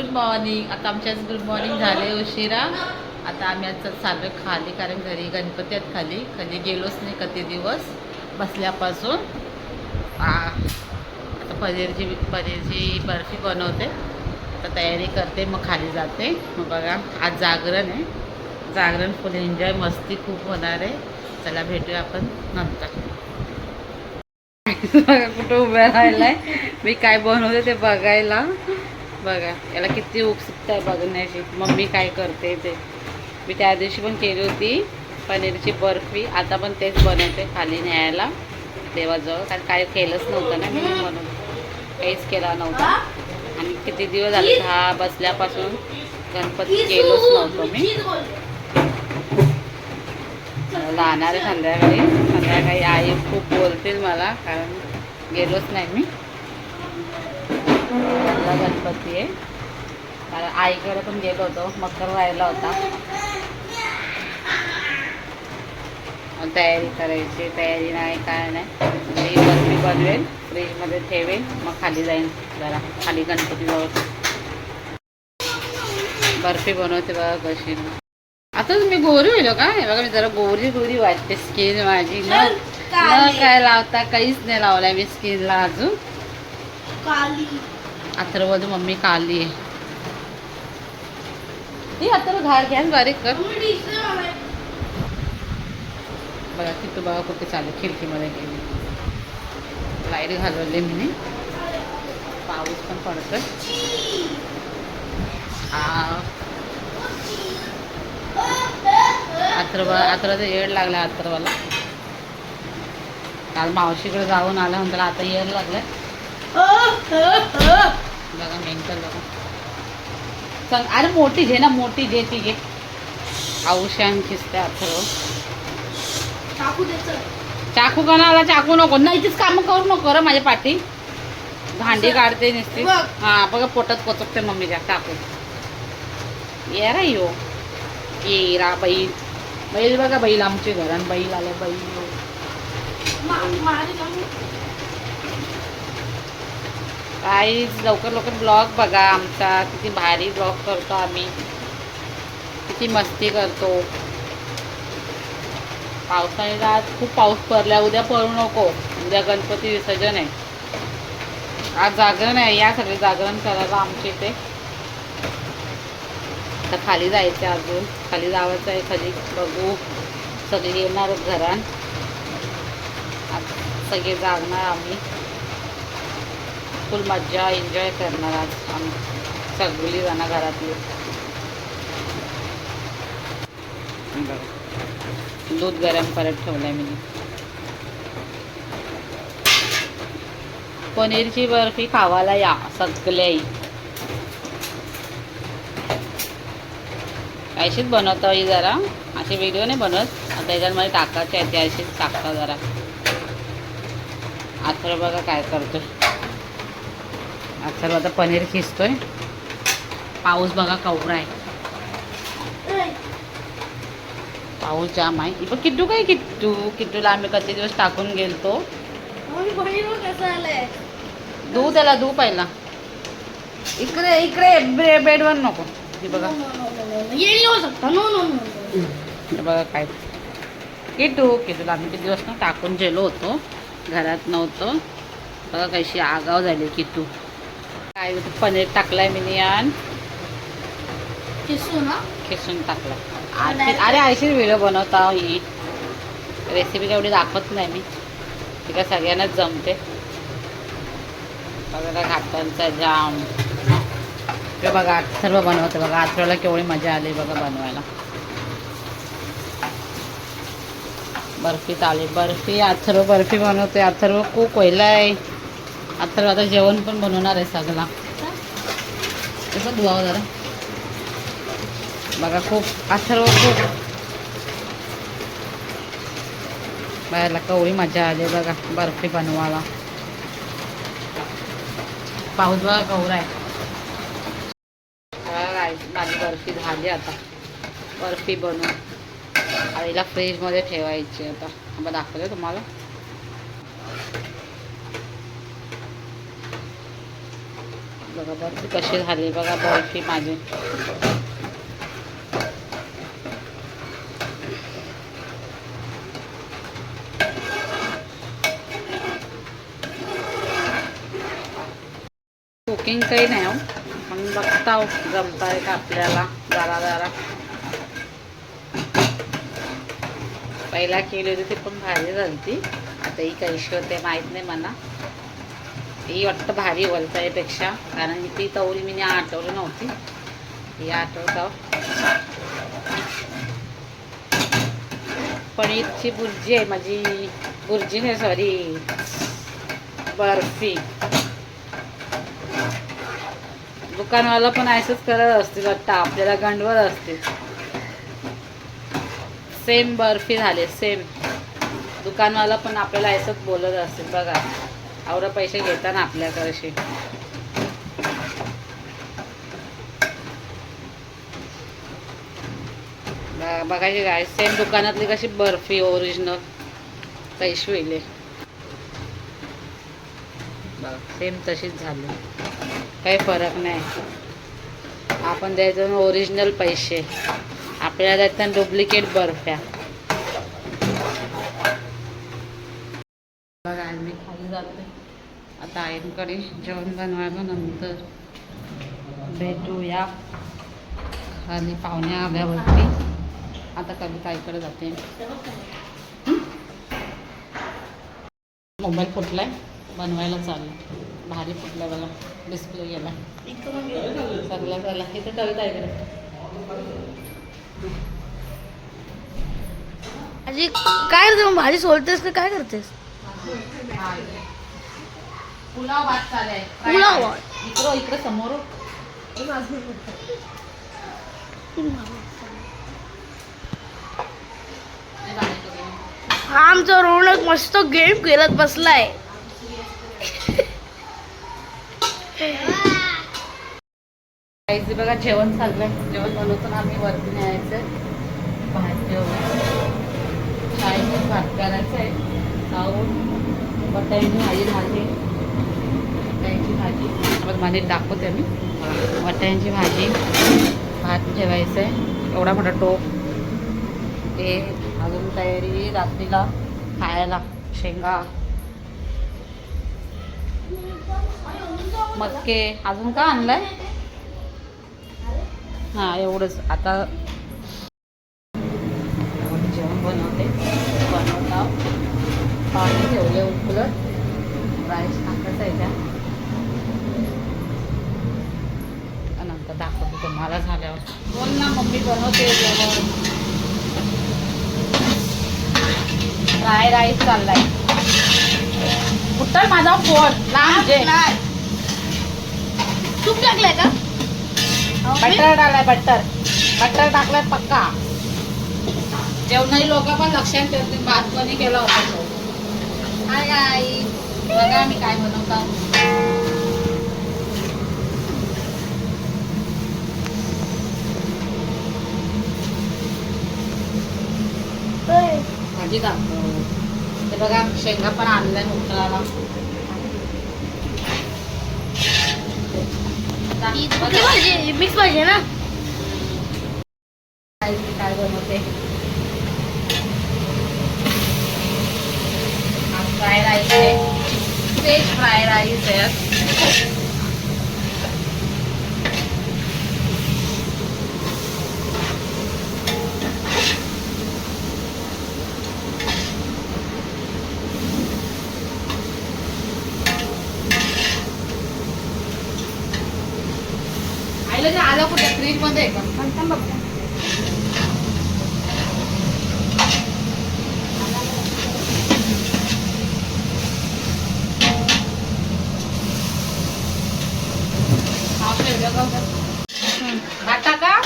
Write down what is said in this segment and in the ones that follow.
Good morning. आता आमच्या good morning झाले उशिरा. आता आम्ही आज चाललो खाली कारण घरी गणपती आहेत खाली. खाली गेलोच नाही कधी दिवस. बसल्यापासून. आता पनीरची पनीरची बर्फी बनवते. आता तयारी करते मग खाली जाते. मग बघा आज जागरण आहे. जागरण फुल एन्जॉय मस्ती खूप होणार आहे. चला भेटूया आपण नंतर. बघा कुठं उभ्या राहिलाय. मी काय बनवते ते बघायला. बघा याला किती उत्सुकता आहे बघण्याची मम्मी काय करते ते. मी त्या दिवशी पण केली होती पनीरची बर्फी. आता पण तेच बनवते खाली न्यायला. देवाजवळ कारण काय केलंच नव्हतं ना मी म्हणून. काहीच केला नव्हता. आणि किती दिवस झाले दहा बसल्यापासून गणपती केलोच नव्हतो मी. जाणार आहे संध्याकाळी. संध्याकाळी आई खूप बोलतील मला कारण गेलोच नाही मी. गणपती आहे. कारण आईकडे पण गेलो होतो मकर राहिला होता. तयारी करायची तयारी नाही काय नाही. मी बर्फी बनवेल फ्रीजमध्ये ठेवेल मग खाली जाईन जरा खाली गणपतीजवळ बर्फी बनवते बघा कशी. आता मी गोरी होईल का? हे बघा मी जरा गोरी गोरी वाटते स्किन माझी. न काय लावता काहीच नाही लावलाय मी स्किनला अजून. काली अथर्वध मम्मी काली आहे. ती अथर्व घाल घ्या बारीक कर. बघा तिथं बघा कुठे चालू खिडकीमध्ये गेली. लाइट घालवली मी पाऊस पण पडतोय. आ, अथर्व अथर्वाचा येड लागला अथर्वाला. काल मावशीकडे जाऊन आला म्हणताना आता येड लागलाय. बघा मेंटल बघा सांग अरे मोठी घे ना मोठी घे ती घे. औषण खिसते अथर्व टाकू द्यायचं चाकू कोणाला चाकू नको. नाही तीच कामं करू नको रे माझ्या पाठी. भांडी काढते नुसती. बघ. हा बघा पोटात कोचकते मम्मीच्या टाकू ये रा यो. ये रा बैल बैल बघा बैल आमच्या घरात बैल आले बैल. काहीच लवकर लवकर ब्लॉग बघा आमचा. किती भारी ब्लॉग करतो आम्ही. किती मस्ती करतो. पावसाने आज खूप पाऊस पडला. उद्या पडू नको. उद्या गणपती विसर्जन आहे. आज जागरण आहे. या सगळे जागरण करायला आमच्या इथे. आता खाली जायचं आहे अजून. खाली जावायचं आहे. खाली बघू. सगळे येणार घरात. सगळे जागणार आम्ही. फुल मज्जा एन्जॉय करणार आज आम्ही सगळी जण घरातली. दूध गरम करत ठेवलंय मी. पनीरची बर्फी खावायला या सगळ्याही अशीच बनवता ही जरा. असे व्हिडिओ नाही बनवत. आता याच्यामध्ये टाकायचे आहे ते अशीच टाकता जरा. आता बघा काय करतोय. आता आता पनीर खिसतोय. पाऊस बघा कवरा आहे. पाऊस जाम आहे. पण किट्टू काय किट्टू? किट्टूला आम्ही किती दिवस टाकून गेलतो. कसं धू त्याला धू पहिला इकडे इकडे बेडवर नको. हे बघा. बघा काय. किटू किटूला आम्ही किती दिवस ना टाकून गेलो होतो. घरात नव्हतो. बघा कशी आगाव झाली किटू काय पनीर टाकलाय मी यान किसू ना खिसून टाकला आरशी अरे आयशीच व्हिडिओ बनवता ही रेसिपी तेवढी दाखवत नाही मी. ती काय सगळ्यांनाच जमते. बघा घाटांचा जाम. हे बघा सर्व बनवते बघा. आथरोला केवढी मजा आली बघा बनवायला. बर्फी चालेल बर्फी अथर्व बर्फी बनवते. अथर्व खूप पहिला आहे आता आता जेवण पण बनवणार आहे सगळा. ते पण धुवावं हो जरा. बघा खूप अथर्व खूप. बाहेरला कवळी मजा आली बघा बर्फी बनवायला. पाऊस बघा कवरा आहे. माझी बर्फी झाली आता. बर्फी बनवून. आईला फ्रीजमध्ये ठेवायची आता. आपण दाखवते तुम्हाला. बघा बर्फी कशी झाली बघा बर्फी माझी. कुकिंग काही नाही हो. पण बघता हो, जमता जमताय का आपल्याला जरा जरा. पहिला केली होती ती पण भारी झाली आता ही कशी होते माहीत नाही मला. ही वाटतं भारी वलताईपेक्षा. कारण ती तवली मी आठवली नव्हती. ही आठवतं. पनीरची बुर्जी आहे माझी. बुर्जी नाही सॉरी बर्फी. दुकानवाला पण असंच करत असतील वाटतं. आपल्याला गंडवत असतील. सेम बर्फी झाले सेम दुकानवाला पण आपल्याला असंच बोलत असेल बघा. आवडं पैसे घेताना आपल्याकडे बघायची काय सेम दुकानातली कशी बर्फी ओरिजिनल पैसे वेगळे सेम तशीच झाली. काही फरक नाही. आपण द्यायचं ओरिजिनल पैसे. आपल्याला द्यायचं डुप्लिकेट बर्फ्या बघा आज मी खाली जाते. आता आईंकडे जेवण बनवायला नंतर भेटूया. खाली पाहुण्या आल्यावरती. आता कविता आईकडे जाते. मोबाईल फुटलाय. बनवायला चालू. भारी फुटला बघा. डिस्प्ले गेला सगळं झाला इथं कविता आजी काय करते मग भाजी सोलतेस का? काय करतेस? पुलाव भात चालू आहे? पुलाव भात. इकडं इकडं समोर. हा आमचा रोनक मस्त गेम खेळत बसलाय. बघा जेवण चाललंय. जेवण बनवताना आम्ही वरती न्यायचं भात जेवण. शाळेत भात करायचं आहे. खाऊन बटाईची भाजी झाली तुम्हाला दाखवते मी. बटाईची भाजी भात ठेवायचं आहे एवढा मोठा टोप. ते अजून तयारी रात्रीला खायला शेंगा. मक्के अजून का आणलाय? हां एवढंच. आता जेवण बनवते. बनवता पाणी ठेवले उकलत राईस टाकायचं आहे त्या नंतर तुम्हाला झाल्यावर. बोल ना मम्मी बनवते जेवण. फ्राय राईस चाललाय. कुठं माझा फोन. लांब जे तूप टाकलाय का? बटर टाकलाय बटर. बटर टाकलाय पक्का. जेवणारी लोक पण लक्षात ठेवतील. कोणी केला होता तो. हाय आई बघा मी काय बनवता. भाजी दाखव ते बघा शेंगा पण आणल्या भाजी मिक्स आहे ना? काय बनवते? फ्राय राईस आहे. व्हेज फ्राय राईस आहे. आईला जे आलं कुठे? फ्रीजमध्ये आहे का? भात टाका.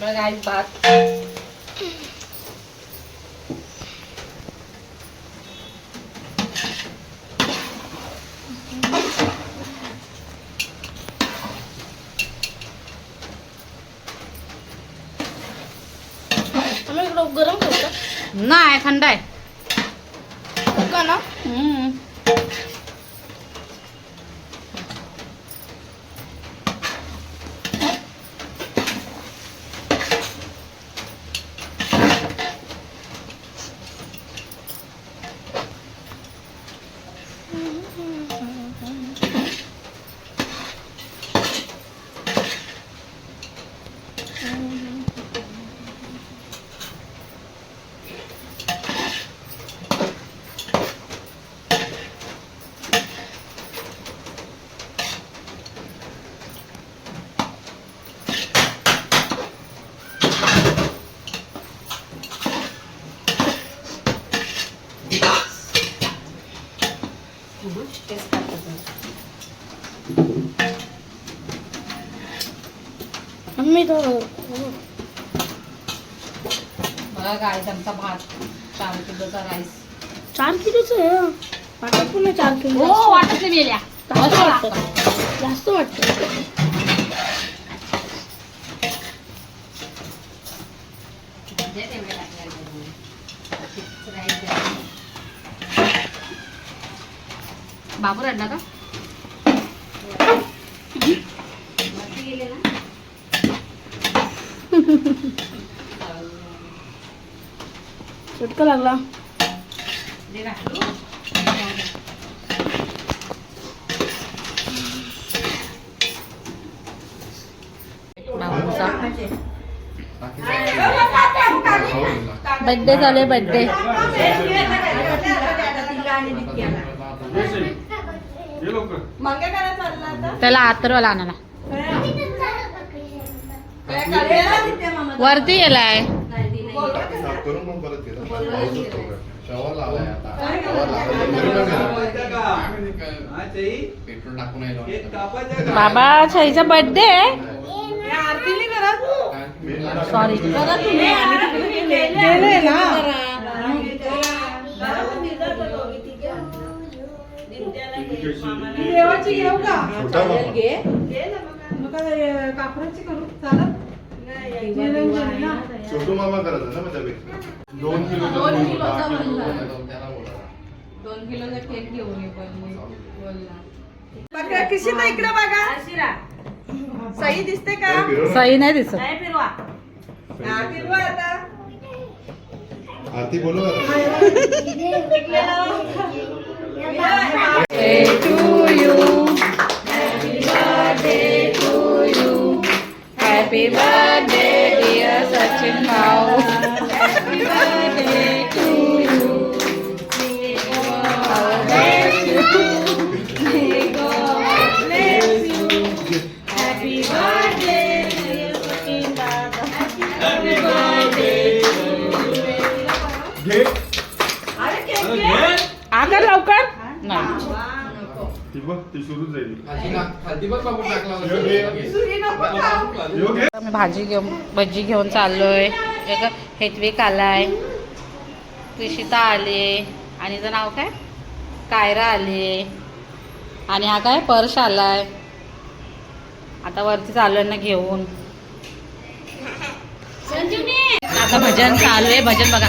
बघा भात. गरम करतो नाही थंड आहे. का ना? तेच टाकत मी तो बघा गाईस आमचा भात चार किलोचा राईस चार किलोच आहे वाटत पुन्हा चार किलो. हो वाटत गेल्या जास्त वाटतं. बाबू रडला का? चटका लागला. बड्डे चालू आहे बड्डे त्याला आतरवाला आणाला वरती गेलाय. बाबा मग बर्थडे सॉरी पाऊस होतो का? काय बाबा. छईचा बड्डे सॉरी छोटा मामा करत ना मग त्यापेक्षा. दोन किलो दोन किलोचा दोन किलोचा केक घेऊन ये बघा किशी ना इकडे बघा. सही दिसते का? सही नाही दिसत. हा, फिरवा आता. आरती बोलू आता. भाजी घेऊन भजी घेऊन चाललोय. एक हेतविक आलाय. कृषिता आली. आणि हिचं नाव काय? कायरा आली. आणि हा काय? पर्श आलाय. आता वरती चालू ना घेऊन. आता भजन चालू आहे. भजन बघा.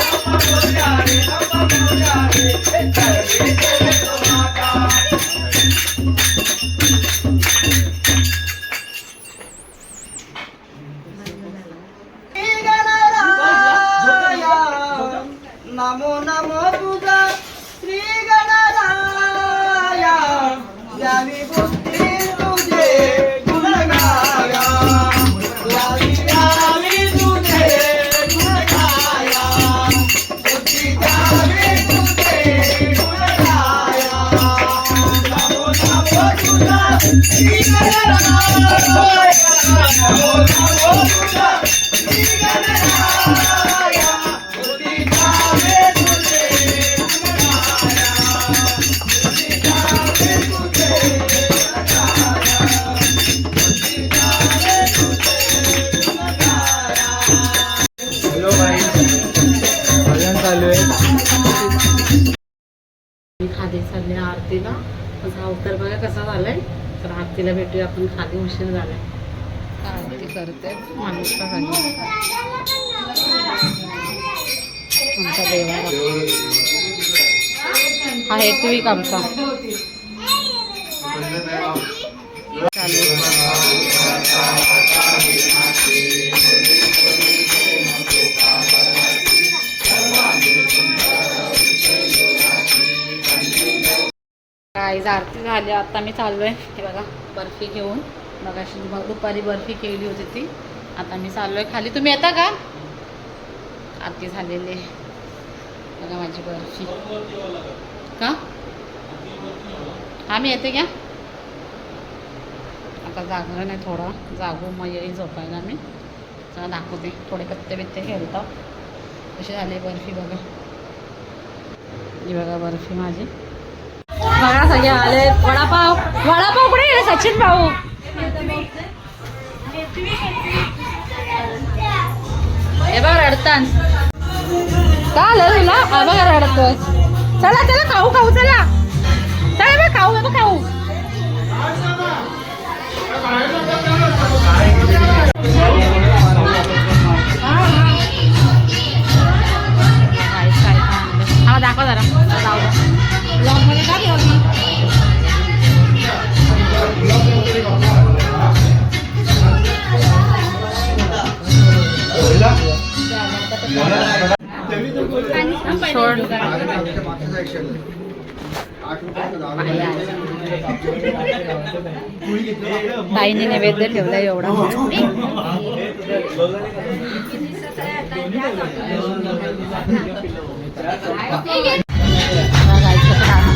quiero, no. आरतीला भेटूया आपण खाली उशीर झालाय. आरती करते. माणूस आमचा देवारा. हा हेतविक आमचा. चालू काय आरती झाली आता मी चाललोय. हे बघा बर्फी घेऊन. बघा मग दुपारी बर्फी केली होती ती. आता मी चाललोय खाली. तुम्ही येता का? आरती झालेली बघा माझी बर्फी. का? हा मी येते का? आता जागलं नाही थोडा. जागू मग येईल झोपायला मी. चला दाखवते. थोडे पत्ते बित्ते खेळतो. कशी झाली बर्फी बघा. ही बघा बर्फी माझी. बघा सगळे आले. वडापाव वडापाव कुठे गेले सचिन भाऊ? हे बघ रडतान. का आलं तुला? हा बघा रडतोय. चला चला खाऊ खाऊ चला. चला बघ खाऊ बघ खाऊ. हा दाखव जरा. ताईने नैवेद्य ठेवलाय एवढा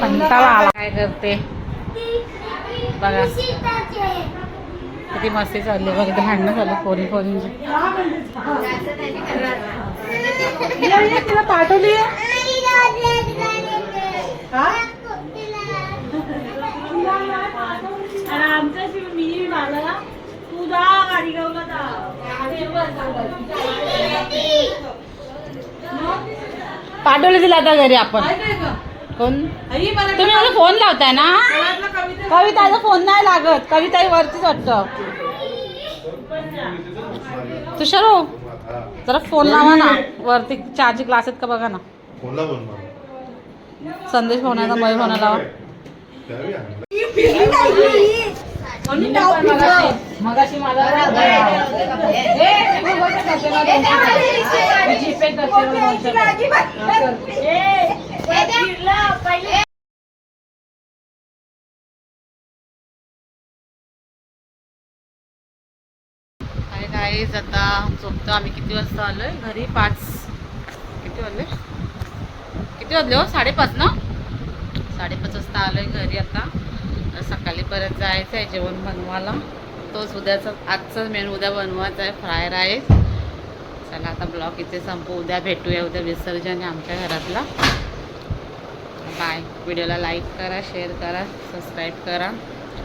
कंटाळा आला काय करते? बघा. किती मस्ती चालली बघ इथे भांडणं झालं. फोनी फोनींची तिला पाठवली मी मला तू जा पाठवली तिला आता घरी आपण. कोण तुम्ही मला फोन लावताय ना? कविताचा फोन नाही लागत. कविता वरतीच वाटतं. तुषार हो. जरा फोन लावा ना. वरती चारचे क्लास आहेत का बघा ना. संदेश फोनाचा मयूर फोना लावा. मगाशी मला काय आता झोपतो. आम्ही किती वाजता आलोय? घरी पाच. किती वाजले? किती वाजले हो? साडेपाच ना? साडेपाच वाजता आलोय घरी आता. सकाळी परत जायचं आहे जेवण बनवायला. तोच उद्याचा आजचा मेन उद्या बनवायचा आहे फ्राय राईस. चला आता ब्लॉग इथे संपू. उद्या भेटूया उद्या विसर्जन आहे आमच्या घरातला. बाय. व्हिडिओला लाईक करा शेअर करा सबस्क्राईब करा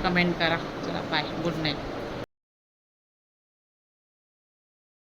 कमेंट करा. चला बाय. Good night.